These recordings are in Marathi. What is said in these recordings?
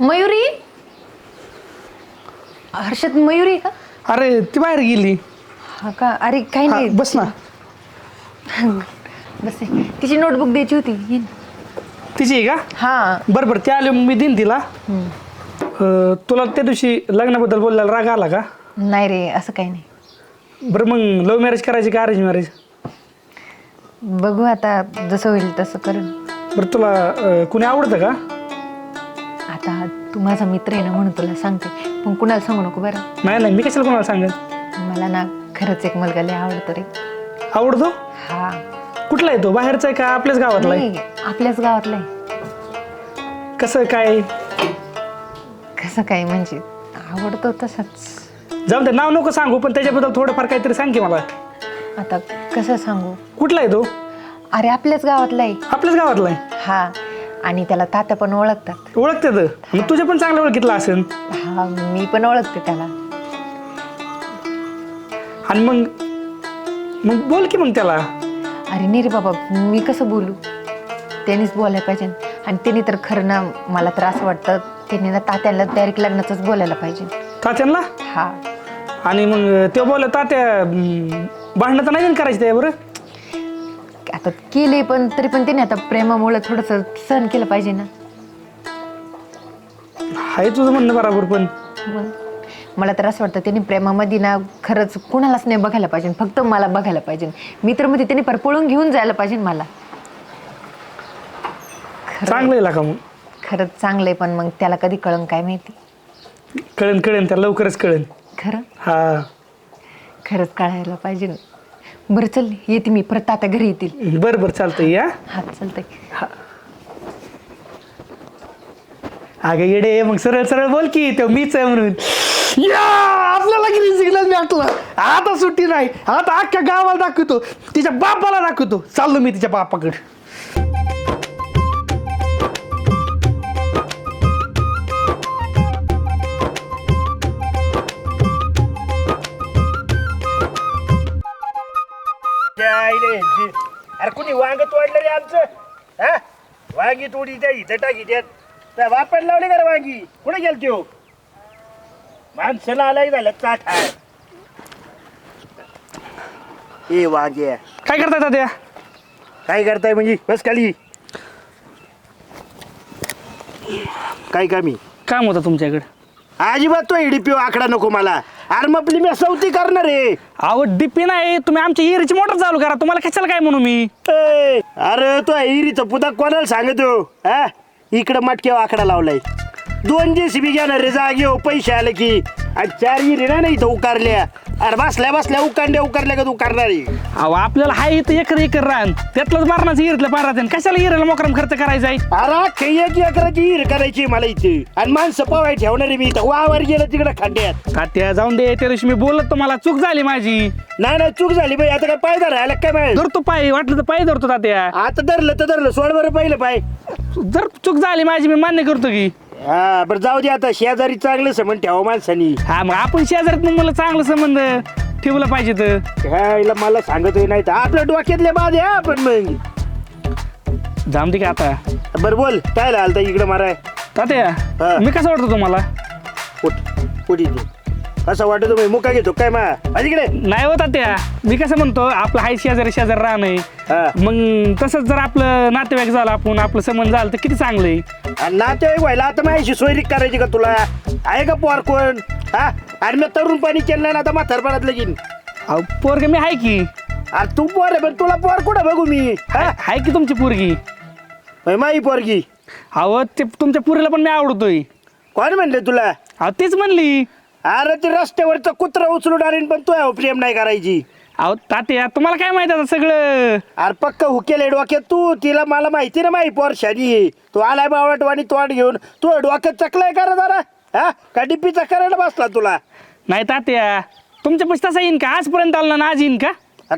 मयुरी? हर्षद मयुरी आहे का? अरे ती बाहेर गेली. हा का? अरे काही हा, नाही. बस ना. बस आहे. तिची नोटबुक द्यायची होती. ये ना. तिची आहे का? हा. बरं बरं ते आले मग मी देईन तिला. अं, तुला त्या दिवशी लग्नाबद्दल बोलल्याला राग आला का? नाही रे असं काही नाही. बरं मग लव्ह मॅरेज करायची का अरेंज मॅरेज बघू आता जसं होईल तसं करेन. बरं तुला अं, कुणी आवडतं का? आता तू माझा मित्र आहे ना म्हणून तुला सांगते. पण कुणाला सांगू नको बरं? नाही नाही मी कशाला कोणाला सांगेन? मला ना खरंच एक मुलगा लय आवडतो रे. आवडतो? हा. कुठला आहे तो? बाहेरचा आहे का आपल्याच गावातला आहे? नाही आपल्याच गावातला आहे. कसं काय? कसं काय म्हणजे आवडतो तसंच. जाऊन ते नाव नको सांगू पण त्याच्याबद्दल थोडंफार काहीतरी सांग की मला. आता कसं सांगू? कुठला आहे तो? अरे आपल्याच गावातला आहे. आपल्याच गावातला आहे? हा. आणि त्याला तात्या पण ओळखतात. ओळखते तर मग तुझ्या पण चांगलं ओळखीतला असेल. हा मी पण ओळखते त्याला. आणि मग मग बोल की मग त्याला. अरे नाही रे बाबा मी कसं बोलू? त्यांनीच बोलायला पाहिजे. आणि त्यांनी तर खरं ना मला तर असं वाटतं त्यांनी ना तात्याला डायरेक्ट लग्नाचंच बोलायला पाहिजे. तात्यांना? हा. आणि मग ते बोल तात्या भांडणं तर नाही करायची त्याबरोबर आता केले पण तरी पण त्याने आता प्रेमामुळे थोडंसं सहन केलं पाहिजे ना. आहे तुझं म्हणणं बरोबर पण. मग? मला तर असं वाटतं त्यांनी प्रेमामध्ये ना खरंच कुणालाच नाही बघायला पाहिजे फक्त मला बघायला पाहिजे. मी तर मध्ये त्यांनी पर पळून घेऊन जायला पाहिजे मला. चांगलं आहे का मग. खरंच चांगलंय पण मग त्याला कधी कळन काय माहिती? कळेन कळेन त्याला लवकरच कळेन. खरं? हा. खरंच कळायला पाहिजे. बरं चल येते मी परत आता घरी येतील. बरं बरं चालतंय या. हा चालतंय. अगं येडे मग सरळ सरळ बोल की तो मीच आहे म्हणून. या आपल्याला ग्रीन सिग्नल मिळाला. आता सुट्टी नाही. आता अख्ख्या गावाला दाखवतो. तिच्या बापाला दाखवतो. चाललो मी तिच्या बापाकडे. अरे कुणी वांग तोडलं रे आमचं? हा? वांगी तोडी त्या इथं टाकी त्यात त्या वापरायला लावली का रे वांगी? कुठे गेल त्यो माणसाला आलाय झालं चाट आहे. ए वांगे. काय करताय तात्या? काय करताय म्हणजे? बस खाली. काय कामी काम होतं तुमच्याकडे. अजिबात तो इडीपीओ आकडा नको मला. अरे मग आपली मी सवती करणार रे अहो डिपी नाही तुम्ही आमच्या इरीची मोटर चालू करा. तुम्हाला कशाला काय म्हणू मी? ए, अरे तो इरीचा पुता कोणाला सांगतो? हा? इकडं मटक्यावर आकडा लावलाय. दोन जे सी बी घेणार रे जागे हो पैसे आले की. आणि चार इरी ना इथं उकारल्या. अरे बसल्या बसल्या उकारल्या उकारल्या का तू उकारणार? अहो आपल्याला हाय इथं एकर एकर रान. त्यातलंच मारण्याचं इरीतलं पार राहते कशाला इरीला मोकरम खर्च करायचा आहे? अरे काही एक एकराची हिर करायची मला इथे. आणि माणसं पवाय ठेवणार मी इथं. वावर गेलं तिकडे खड्ड्यात तात्या जाऊन दे त्या दिवशी मी बोलत तुम्हाला चूक झाली माझी. नाही नाही चूक झाली बाई. आता काय पायदा राहिला काय माहिती धरतो पाय वाटलं तर पाय धरतो तात्या. आता धरलं तर धरलं. सोड बरं पहिलं पाय. जर चूक झाली माझी मी मान्य करतो की. हा बरं जाऊ दे आता शेजारी चांगलं समन ठेवा माणसानी. हा मग आपण शेजारीत मग मला चांगलं संबंध ठेवलं पाहिजे तर. ह्याला मला सांगतोय नाही तर. आपल्या डोक्यातले बाद आहे हा आपण मग. जाम दे की आता. बरं बोल काय आलता इकडं माराय? तात्या हा. मी कसं वाटतो तुम्हाला? उठ इथे असं वाटत तुम्ही मुका घेतो. काय मा? माझी इकडे. नाही हो तात्या. मी कसं म्हणतो आपलं हाय शेजारी शेजारी राहण आहे. हा. मग तसंच जर आपलं नातेवाईक झालं आपण आपलं संबंध झालं तर किती चांगलं आहे? आणि नातेवाईक व्हायला आता माझ्याशी सोयरीक करायची का तुला? आहे का पोर कोण? हा? आणि मी तरुण पाणी केलं ना आता म्हातारपणात लगीन. अहो पोरग मी आहे की. अरे तू पोर आहे पण तुला पोर कुठं बघू मी? हा? आहे की तुमची पोरगी? होय, माई पोरगी. अहो ते तुमच्या पुरीला पण मी आवडतोय. कोण म्हणले तुला? अहो तीच म्हणली. अरे ते रस्त्यावरचं कुत्र उचलून आणीन पण तू प्रेम नाही करायची. अहो तात्या तुम्हाला काय माहिती आता सगळं? अरे पक्क हुकेल डोक्यात तू तिला मला माहिती ना माही पोर शानी तू आलाय बावटवाणी तोंड घेऊन. तू डोक्यात चकलाय का रे जरा? हा? का डिप्पीचा करायला बसला तुला? नाही तात्या तुमच्या पैसे तसा येईन का? आजपर्यंत आला ना आज येईन का?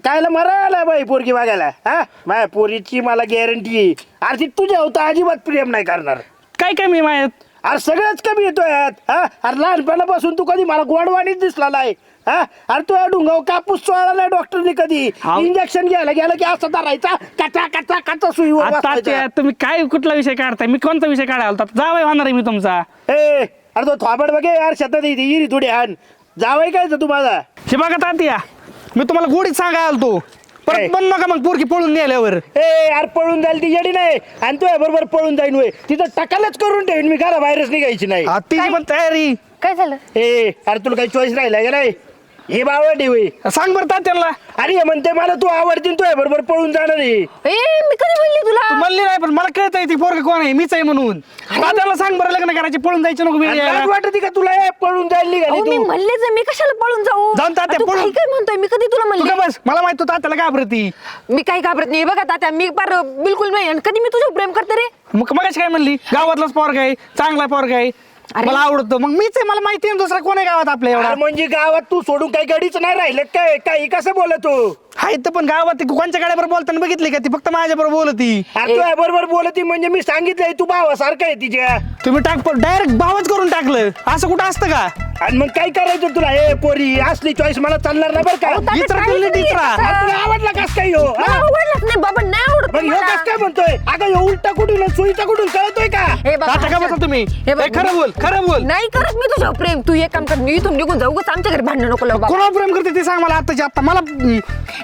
कायला मरायला बाई पोरगी बघायला? हा? माझ्या पोरीची मला गॅरंटी अरे ती तुझ्या होता अजिबात प्रेम नाही करणार. काय कमी मायात? अरे सगळंच कमी येतोय यात हा? अरे लहानपणापासून तू कधी मला गोडवाणीच दिसला नाही हा? अरे तू डुंगाव कापूस चोळला नाही डॉक्टरने कधी? हाव. इंजेक्शन घ्यायला गेलं की असं धरायचा कचा कचा कचा आता. ते तुम्ही काय कुठला विषय काढताय? मी कोणता विषय काढायला होता जावं होणार आहे मी तुमचा. ए अरे तो थोबड बघे यार शेतात येते इरी थोडी आण. जावय काय तू माझा हे बघा तात्या मी तुम्हाला गोडीत सांगायला आलतो. काय? परत बन नका मग पोरकी पळून नेल्यावर. ए यार पळून जाईल ती येडी नाही. आणि तू बरोबर पळून जाईन वय तिथं टकालच करून ठेवीन मी घरा बाहेरच निघायची नाही. हा, तिची पण तयारी. काय झालं? ए अरे तुला काही चॉईस राहिला का नाही? हे बावडी होय सांग बरं तात्याला अरे हे म्हणते मला तू आवडतीन तू बरोबर पळून जाणार आहे. ए मी कधी म्हणली तू तुला म्हणली नाही पण मला कळत ती पोरग कोण आहे मीच आहे म्हणून. तात्याला सांग बरं लग्न करायची पळून जायचं नको. लाज वाटते का तुला? ए, पळून जायला अहो मी तू? म्हणलेच आहे, मी कशाला पळून जाऊ? जाऊन तात्या, तू पळून. काय म्हणतोय मी कधी तुला तू म्हणले? का बस मला माहीत तू तात्याला घाबरती. मी काही घाबरत नाही. बघा तात्या मी पार बिलकुल नाही आणि कधी मी तुझ्यावर प्रेम करते रे? मग मगाशी काय म्हणली? गावातलाच पोरग आहे चांगला पोरग आहे. मला आवडतो. मग मीच आहे मला माहिती आहे ना दुसरा कोण आहे गावात आपल्या एवढा? अरे म्हणजे गावात तू सोडून काही गाडीच नाही राहिलं काय? काही कसं बोलत तू? आहे तर पण गावात ती कोणच्या गाड्याबरोबर बोलताना बघितली का? ती फक्त माझ्याबरोबर बोलती. अरे तू बरोबर बोलती म्हणजे मी सांगितलंय तू भावासारखं आहे तिच्या. तुम्ही टाक डायरेक्ट भावच करून टाकलं. असं कुठं असतं का? आणि मग काय करायचं तुला? हे पोरी असली चॉईस मला चालणार नाही बरं का. अरे तुला आवडला कस काय हो? मला हा? आवडलंच नाही बाबा नाही मग ह्यो. कस काय म्हणतोय? अगं ह्यो उलटा कुठून आणि सुईचा कुठून कळतोय का? हे बघ, तात्या का बसा तुम्ही. हे बघ, ए, खरं बोल खरं बोल. नाही करत मी तुझ्यावर प्रेम. तू एक काम कर मी इथून निघून जाऊ. उगाच आमच्या घरी भांडण नको लावू बाबा. कोणावर प्रेम करते ते सांग मला आताच्या आता मला हम्म,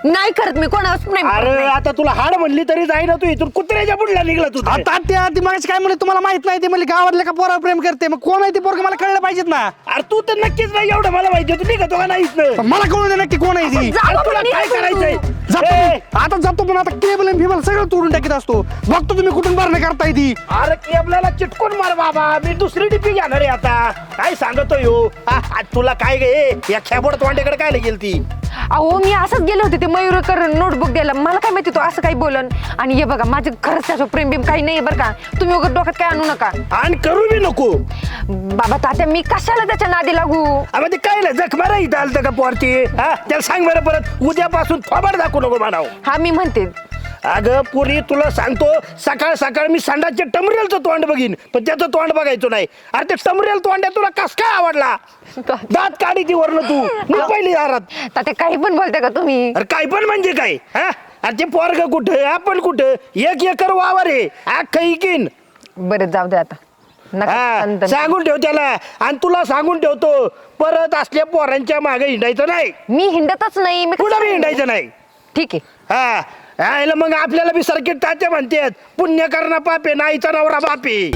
नाही करत मी कोणावर प्रेम करत अरे नाही. आता तुला हाड म्हणली तरी जाई ना तू इथून. कुत्र्याच्या पुढला निघला तू तर. आता त्या ती मगाशी काय म्हणले तुम्हाला माहीत नाही ते म्हणले गावातल्या का पोरावर प्रेम करते? मग कोण आहे ते पोरग? मला कळलं पाहिजेत ना. अरे तू तर नक्कीच नाही एवढं मला माहिती होतं निघतो का नाही इथनं? पण मला कळू दे नक्की कोण आहे ती. जा अरे बाबा, तुला निघ काय करायचंय? तू. जातो ए, मी. आता जातो पण आता केबल आणि फिबल सगळं तोडून टाकीत असतो. बघतो तुम्ही कुठून भरणे करताय ती. अरे केबलाला चिटकून मार बाबा. मी दुसरी डिपी घेणार आहे आता. काय सांगतोय हो? आ, आ, तुला काय गे? या खेबोड तोंड्याकडे काय गेल ती? अहो मी असंच गेले होते ते मयूरकर नोटबुक द्यायला मला काय माहिती तो असं काही बोलन. आणि हे बघा माझे खरंच त्याचं प्रेम बिम काही नाही बरं का. तुम्ही वगैरे डोक्यात काय आणू नका. आणि करू बी नको. बाबा तात्या मी कशाला त्याच्या नादी लागू? अबे ते काय जखमा राही आलतं का पोरती हा त्याला सांग बरं परत. उद्यापासून थोबाड दाखवू नको म्हणाव. हा मी म्हणते. अगं पुरी तुला सांगतो सकाळ सकाळ मी संडासच्या टमरेलचं तोंड बघीन पण त्याचं तोंड बघायचं नाही. अरे ते टमरेल तोंड्या तुला कस काय आवडला? दात काढी ती वरनं तू. मी पहिली दारात. तात्या काही पण बोलताय का तुम्ही? अरे काय पण म्हणजे काय? हा? अरे ते पोरग कुठं? आपण कुठं? एक एकर वावर आहे. अख्खं इकीन. बरं जाऊ दे आता. नका हा, सांगून ठेव त्याला. आणि तुला सांगून ठेवतो परत असल्या पोरांच्या मागे हिंडायचं नाही. मी हिंडतच नाही. मी कुठं बी हिंडायचं नाही? ठीक आहे. हा. यायला मग आपल्याला बी सर्किट तात्या म्हणतात पुण्य करणं पापे नाहीचा नवरा बापे.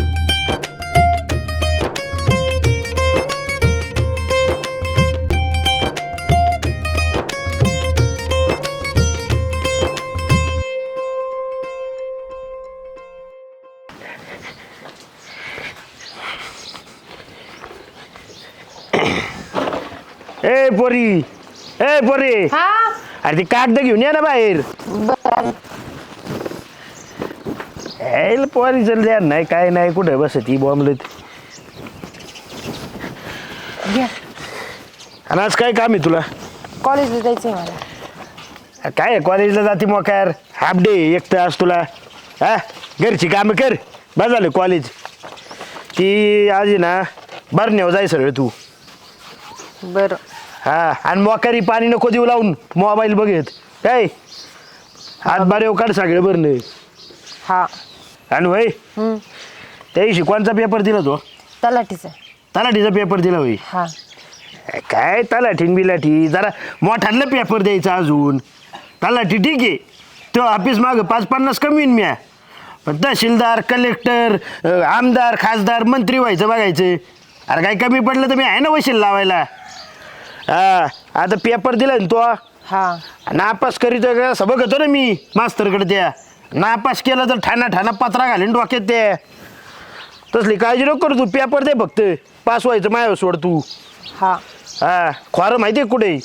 ए पोरी ए पोरी. हा? अरे ते कागद घेऊन या ना बाहेर. यायला पोरी चल द्या नाही काय नाही कुठे बस ती. बॉम्बलेत आणि आज काय काम आहे तुला? कॉलेजला जायचंय मला. काय आहे, कॉलेजला जाते मोकार? हाफ डे एक तास तुला. हा? घरची कामं कर. बस झालं कॉलेज. ती आज आहे ना बरं नेव जाय सगळं तू. बरं. हा आणि मोकारी पाणी नको देऊ लावून. मोबाईल बघत काय हात बारे काढ सगळं बरं हा. आणि वय हम्म. त्या दिवशी कोणचा पेपर दिला तो? तलाठीचं. तलाठीचा पेपर दिला होई हा. काय तलाठीन बिलाठी? जरा मोठाला पेपर द्यायचा अजून. तलाठी ठीक आहे. तो ऑफिस मागं पाच पन्नास कमी येईन म्या. पण तहसीलदार कलेक्टर अं, आमदार खासदार मंत्री व्हायचं बघायचं. अरे काय कमी पडलं तर मी आहे ना वशील लावायला? हा आता पेपर दिला ना तो. हा. नापास करीत असं बघतो ना मी मास्तरकडे त्या. नापास केलं तर ठाणा ठाणा पत्रा घालीन डोक्यात ते तसली काळजी नको करू तू पेपर दे फक्त. पास व्हायचं मायावर सोड तू. हा. हा खोरं माहिती आहे कुठे?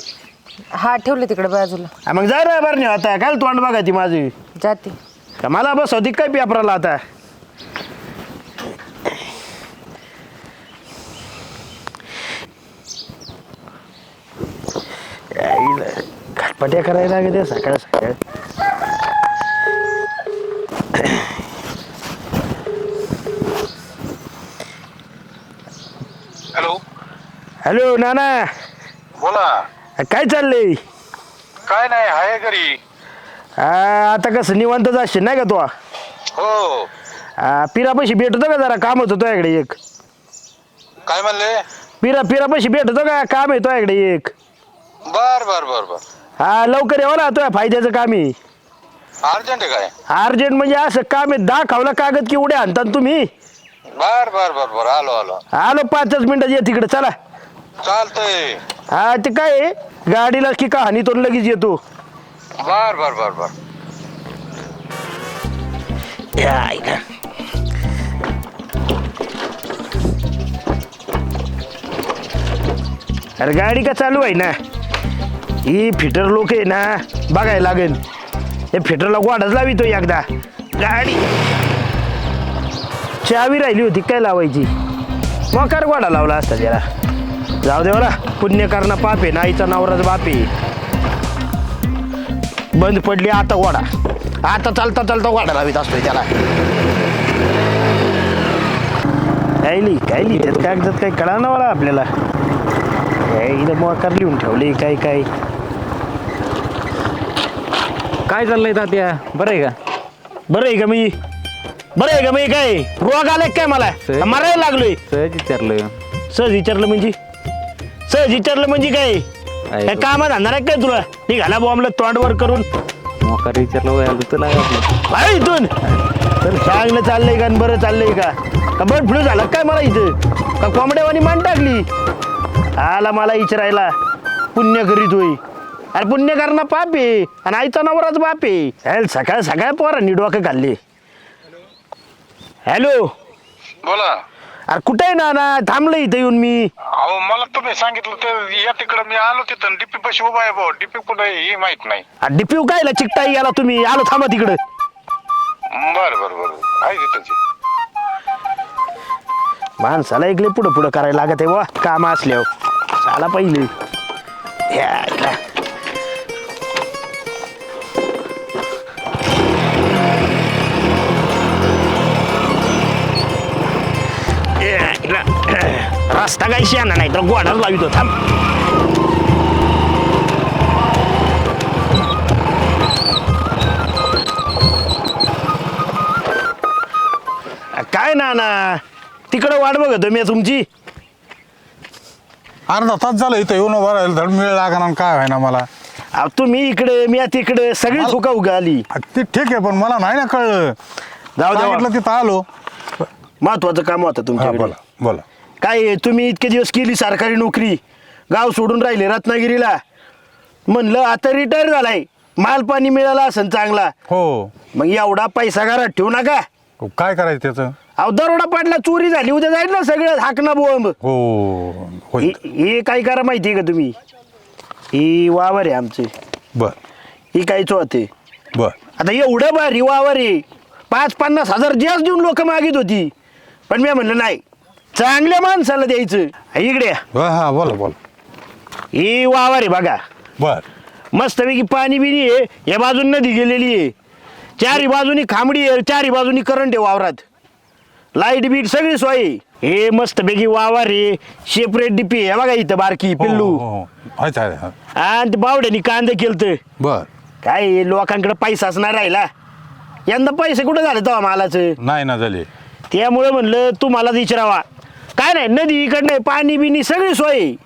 हा ठेवले तिकडे बाजूला. हा, मग जा रे बरं नाही आता. काय तोंड बघा ती माझी. जाते. का मला बस होती काय पेपराला आता? खटपट्या करायला लागते सकाळ सकाळ हॅलो. हॅलो नाना. बोला. काय चाललंय? काय नाही आहे घरी. आ, आता कसं निवांत जाशील नाही का तू? हो. पिरापाशी भेटतो का जरा? काम होतं तुझ्याकडे एक. काय म्हणले? पिरा पिरापाशी भेटतो का? काम आहे तुझ्याकडे एक. बर बर बर बर. हा लवकर यावं ना तुझ्या फायद्याचं काम आहे. अर्जंट आहे काय? अर्जंट म्हणजे असं काम आहे दाखवलं कागद की उड्या आणतात तुम्ही? बर बर बर बर आलो आलो. आलो पाचच मिनिटात ये तिकडे चला. चालतंय. हा ते काय आहे, गाडीला की कहाणी तो लगेच येतो. बर बर बर बर. अरे गाडी का चालू आहे ना? ही फिटर लोक आहे ना बघायला लागेल. हे फिटरला गोडाच लावितो एकदा. गाडी. चावी राहिली होती काय लावायची? मोकार गोडा लावला असता त्याला. जाऊ दे पुण्य करणं पाप आहे नाईचा नवराच बाप आहे. बंद पडली आता वाडा. आता चालता चालता वाडा लावित असतोय त्याला. काय लिही काय लिही त्यात कागदात काही कळा ना मला आपल्याला. काय इथं मग लिहून ठेवली काय काय? काय चाललंय तात्या? बरं आहे का? बरं आहे का मी? बरं आहे का मी काय? रोग आलाय काय मला. मरायला लागलोय. सहज विचारलं. सहज विचारलं म्हणजे? सहज विचारलं म्हणजे काय? काय कामात आणणार आहे काय तुला? निघाला बॉम्बला तोंडवर करून. मोकार विचारलं वय आलं तुला इथून! चांगलं चाललंय का आणि बरं चाललंय का? का बर्ड फ्लू झाला काय मला इथं? का कोंबड्यावानी मान टाकली? आला मला विचारायला पुण्य करीत होई अरे पुण्य करणं पाप आहे आणि आईचा नवराच बाप आहे हॅल सकाळ सकाळ पोरांनी डोकं खाल्ले. हॅलो. बोला. अरे कुठे आहे ना ना थांबलं इथं येऊन मी. अहो मला तुम्ही सांगितलं ते या तिकडं मी आलो तिथं डीपी पशी उभा आहे भाऊ. डीपी कुठं आहे हे माहीत नाही. डिप्यू कायला चिकटाई गेला तुम्ही. आलो थांबा तिकडं. बर बर बर. आहे तिथंच माणसाला ऐकले पुढं पुढं करायला लागत आहे वा काम असल्यावर. चाला पहिले. यायला. यायला. रस्ता काही शेणा नाही तर गोडाच लावितो थांब. काय ना ना तिकडं वाट बघतो मी तुमची. अर्धा तास झालं इथं येऊन उभं राहिलं धड मिळ लागणार काय व्हायना मला. अहो, तुम्ही इकडे मी तिकडे सगळी चुका उगा आली आ, ते ठीक आहे पण मला नाही ना कळलं. जाऊ सांगितलं द्या तिथं आलो. महत्वाचं काम होतं हा तुमच्याकडे. बोला बोला. काय तुम्ही इतके दिवस केली सरकारी नोकरी? गाव सोडून राहिले रत्नागिरीला. म्हणलं आता रिटायर झालाय. माल पाणी मिळाला असेल चांगला. हो. मग एवढा पैसा घरात ठेवू नका. काय करायचं त्याचं? अहो दरोडा पडला चोरी झाली उद्या जाईल ना सगळं हाकना बोंब. हो होय हे हे काय करा माहिती आहे का तुम्ही? ही वावर आहे आमचे. बर. ही काय होते बर. आता एवढं भारी वावर आहे. पाच पन्नास हजार जास्त देऊन लोक मागित होती. पण मी म्हणलं नाही चांगल्या माणसाला द्यायचं. इकडे या. हा हा बोला बोला. ही वावर आहे बघा. बर. मस्तपैकी पाणी बिनी आहे. या बाजून नदी गेलेली आहे. चारी बाजूनी खांबडी आहे. चारी बाजूनी करंट आहे वावरात. लाइट बीट सगळी सोय आहे. हे मस्तपैकी वावर आहे. सेपरेट डिपी आहे. बघा इथं बारकी हो, पिल्लू. हो, हो. आहे. आणि ते बावड्यानी कांदा केलतं. बर. काय हे लोकांकडे पैसाच नाही राहिला? यंदा पैसे कुठं झाले तेव्हा मालाचं? नाही ना झाले. त्यामुळे म्हणलं तुम्हाला विचारावा. काय नाही नदी इकडनं आहे, पाणी बिनी सगळी सोय आहे.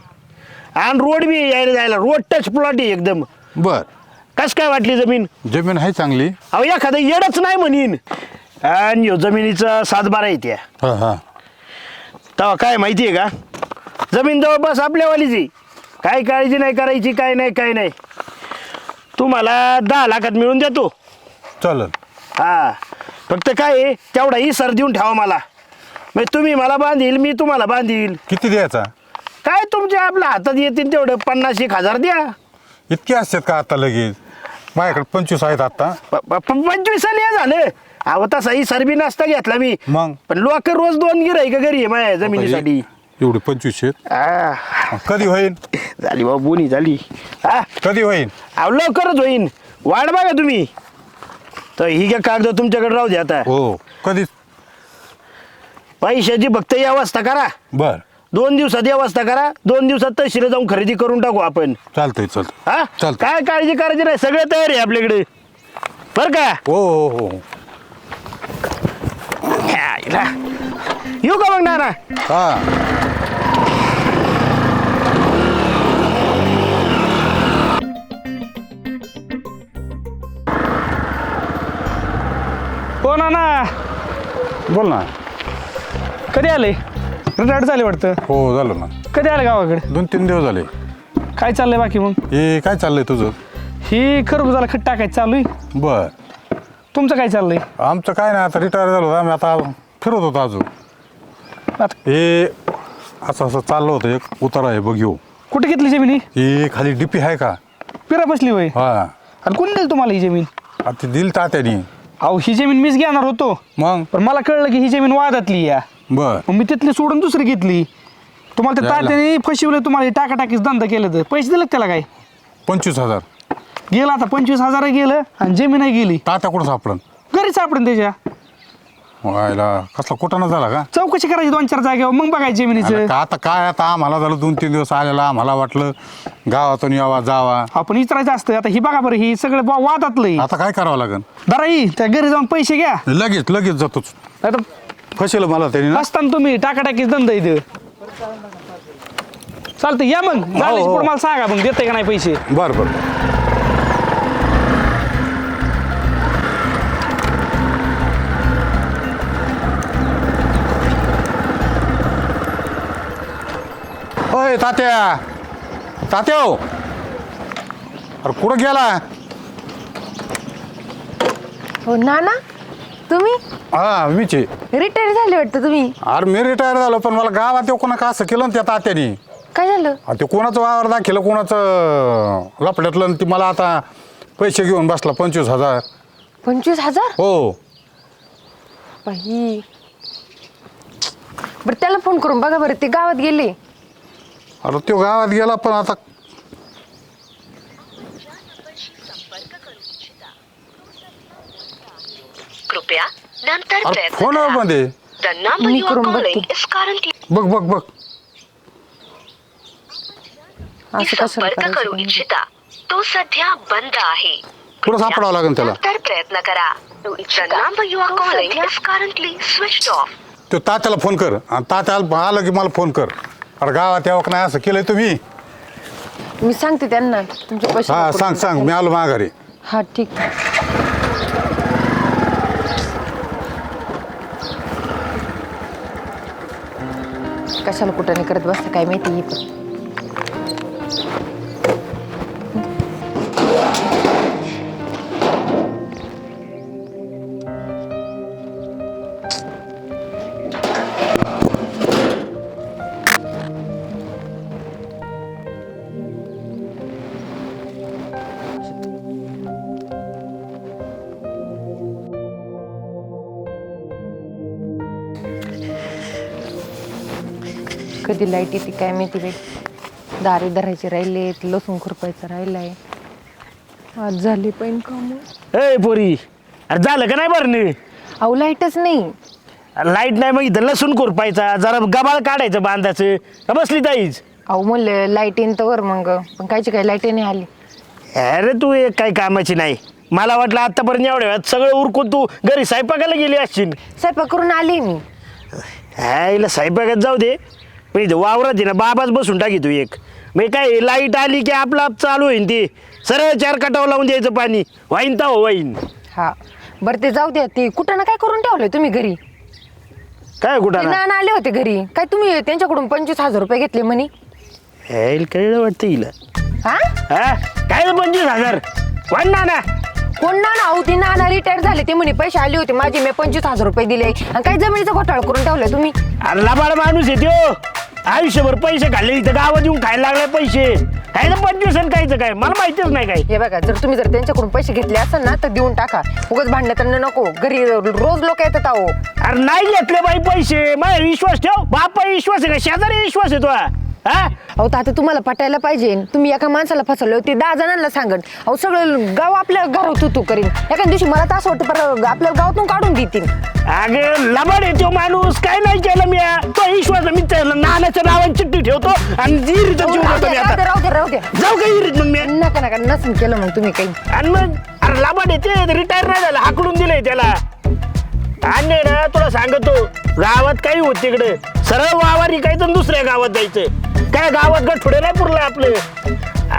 आणि रोड बी आहे यायला जायला रोड टच प्लॉट आहे एकदम. बर. कस काय वाटली जमीन? जमीन आहे चांगली. अहो एखादं येडच नाही म्हणीन. आणि ह्यो जमिनीचा सातबारा येते हा हा. तेव्हा काय माहिती आहे का? जमीन जवळपास आपल्यावालीच काय काळजी नाही करायची काय नाही काय नाही. तुम्हाला दहा लाखात मिळून देतो. चालेल. हा. फक्त काय आहे, तेवढा ही सर देऊन ठेवा मला. मग तुम्ही मला बांधील मी तुम्हाला बांधील. किती द्यायचा? काय तुमच्या आपल्या हातात येतील तेवढं? पन्नास एक हजार द्या. इतके असतात का आता लगेच? माझ्याकडे पंचवीस आहेत आता. प- प- प- पंचवीसाला हे झालं. अहो तसाही सरबी नसता घेतला मी. मग? पण लोक रोज दोन गिराय का घरी आहे माझ्या जमिनीसाठी? एवढी पंचवीस आहेत. आ, कधी होईल झाली बाबा बोनी झाली. हा कधी होईल अहो लवकरच होईन. वाट बघा तुम्ही. तर ही काय कागद तुमच्याकडे राहू द्या आता. हो कधी पैशाची फक्त ही अवस्था करा. बर. दोन दिवसात व्यवस्था करा दोन दिवसात तहसील जाऊन खरेदी करून टाकू आपण. चालतंय चालतंय. हा? चालतंय. काय काळजी करायची नाही सगळं तयार आहे आपल्याकडे. बर का? हो हो हो ह्याला. येऊ का मग नाना? हा. हो ना ना बोल ना. कधी आले? रिटायर्ड झाले वाटतं? हो झालं ना. कधी आले गावाकडे? दोन तीन दिवस झाले. काय चाललंय बाकी मग? हे काय चाललंय तुझं? ही खरबुजाला खट टाकायचं चालू आहे. बर. तुमचं काय चाललंय? आमचं काय नाही आता रिटायर झालो आम्ही आता फिरत होतो अजून. आता हे असं असं चाललं होतं. एक उतारा आहे बघ येऊ कुठे घेतली जमीन ही? ही खाली डिपी आहे का? पिरा बसली वय हा. आणि कोणी दिली तुम्हाला ही जमीन? आता दिल तात्यानी. अहो ही जमीन मीच घेणार होतो. मग? पण मला कळलं की ही जमीन वादातली या बर. मग मी तिथली सोडून दुसरी घेतली. तुम्हाला यायला. तात्याने फसवलं तुम्हाला टाकाटाकीच धंदा केलं तर. पैसे दिले का त्याला काय? पंचवीस हजार. गेलं आता पंचवीस हजार गेलं आणि जमीनही गेली. तात्या कुठं सापडन? घरी सापडेल त्याच्या. व्हायला कसला कुठं झाला का? चौकशी करायची दोन चार जागेवर मग बघायची जमिनीचं. का आता काय आता? आम्हाला झालं दोन तीन दिवस आलेला आम्हाला वाटलं गावातून यावा जावा. आपण विचारायचं असतं आता ही बघा बरं ही सगळं वा- वादातलं आता काय करावं लागेल ही त्या घरी जाऊन पैसे घ्या. लगेच लगेच जातोच. आता फसेल मला त्यांनी ना. असताना तुम्ही टाकाटाकीच धंदा इथं. चालतं या मग. हो. पुढं मला सांगा मग देते का नाही पैसे? बर बर. होय तात्या. तात्या हो. अरे कुठं गेला? हो ना ना तुम्ही? हा मीच. आहे. रिटायर झाले वाटतं तुम्ही? अरे मी रिटायर झालो पण मला गावात येऊ कोणा का असं केलं ना त्या तात्यानी. काय झालं? ते कोणाचं वावर दाखिलं कोणाचं लपड्यातलं आणि ती मला आता पैसे घेऊन बसला पंचवीस हजार. पंचवीस हजार? हो. बाई. बरं त्याला फोन करून बघा बरं ते गावात गेले. अरे तो गावात गेला पण आता कृपया नंतर अरे प्रयत्न फोन करा. मध्ये. The number me you are करून calling बघते. is currently बघ बघ बघ. असं संपर्क करू करायचं इच्छिता. तो सध्या बंद आहे. पुढं सापडावं लागेल त्याला. नंतर प्रयत्न करा. The number you are calling is currently switched off. तो तात्याला फोन कर. आणि तात्याला आलं की मला फोन कर. अरे गावात यावं का नाही? असं केलंय तुम्ही. मी सांगते त्यांना. तुमचे पैसे हा नको सांग सांग. मी आलो माघारी. हा ठीक. कशाला कुठं नाही करत बसतं काय माहिती कधी लाइट येते काय माहिती बाई. दारे धरायचे राहिले लसूण खुरपायचं राहिलाय. आज झाली पण काम. ए पोरी अरे झालं का नाही बरं? अहो लाईटच नाही. लाइट नाही मग इथं लसूण खुरपायचा जरा गबाळ काढायचं बांधाचं. का बसली ताईच? अहो म्हणलं लाइट येईन तर मग. पण कायची काय लाइट नाही आली. अरे तू एक काही कामाची नाही. मला वाटलं आतापर्यंत एवढ्या वेळात सगळं उरकून तू घरी स्वयंपाकाला गेली असशील. स्वयंपाक करून आली मी. ह्याला स्वयंपाकात जाऊ दे. पण इथं वावरात आहे ना बाबाच बसून टाकी तू एक. मग काय लाइट आली की आपलं आप चालू होईन ते. सरळ चार कटाव लावून द्यायचं पाणी. वाईन तर हो वाईन. हा. बरं ते जाऊ द्या. ते कुठं ना काय करून ठेवलंय तुम्ही घरी? काय ते कुठं ना? नाना आले होते घरी. काय तुम्ही त्यांच्याकडून पंचवीस हजार रुपये घेतले म्हणे? ह्याला कळलं वाटतं हिला. हा? हा? काय पंचवीस हजार? वाईन ना ना कोण नाना? अहो ती नाना रिटायर झाले. ते म्हणे पैसे आले होते. माझे मी पंचवीस हजार रुपये दिले. आणि काय जमिनीचा घोटाळा करून ठेवलाय तुम्ही? अरे लबाड माणूस आहे त्यो. आयुष्यभर पैसे खाल्ले इथं गावात येऊन खायला लागले पैसे. काय ना पंचवीस आणि कायचं काय? मला माहितीच नाही काय हे बघा जर तुम्ही जर त्यांच्याकडून पैसे घेतले असेल ना तर देऊन टाका. उगाच भांडणं त्यांना नको. घरी रोज लोक येतात अहो. अरे नाही घेतले बाई पैसे. माझ्या विश्वास ठेव. बापा विश्वास आहे का? शेजारी विश्वास आहे तो हा? अहो आता तुम्हाला पटायला पाहिजे. तुम्ही एका माणसाला फसवलं होते दहा जणांना सांगन. अहो सगळं गाव आपल्या घरात तू करीन. एका दिवशी मला तर असं वाटतं पर आपल्या गावातून काढून देतील. अगे लबाड आहे तो माणूस. काय नाही केलं मी. तो आहे. मी त्या नानाच्या नावाने चिठ्ठी ठेवतो आणि जीव मी आता. राहू राहू द्या. जाऊ का इरीत मग मी? नका नका नसून केलं मग तुम्ही काही. आणि मग अरे येते रिटायर नाही झाला. हाकडून दिलंय त्याला. आणि ना तुला सांगतो गावात काही होत तिकडे. सरळ वावर इकायचं आणि दुसऱ्या गावात जायचं. काय गावात गठुडे नाही पुरलं आपलं.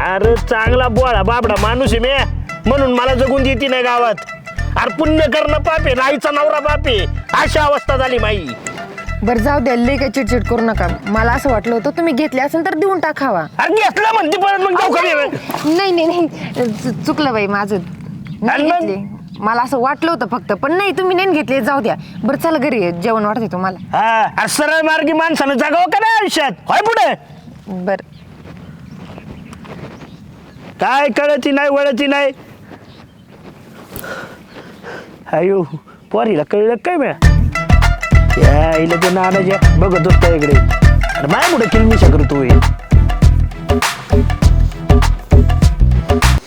अरे चांगला बोळा बाबडा माणूस आहे मी. म्हणून मला जगून देते नाही गावात. अरे पुण्य करणं पापे नाहीचा नवरा पापे अशा अवस्था झाली माई. बरं जाऊ द्या लई काही चिडचिड करू नका. मला असं वाटलं होतं तुम्ही घेतले असेल तर देऊन टाकावा. अरे घेतलं म्हणते परत मग जाऊ? नाही नाही नाही. चुकलं बाई माझं. नाही? घेतले. मला असं वाटलं होतं फक्त पण नाही तुम्ही नाही घेतले जाऊ द्या. बरं चला घरी जेवण वाटतंय तुम्हाला. हा अरे सरळ मार्गी माणसानं जगावं का नाही आयुष्यात? होय पुढे. बरं. काय कळती नाही वळती नाही. अयो पोरीला कळलं काय म्या या इला ते नानाच्या बघत होता इकडे. अरे माय पुढे किलमिशा करतोय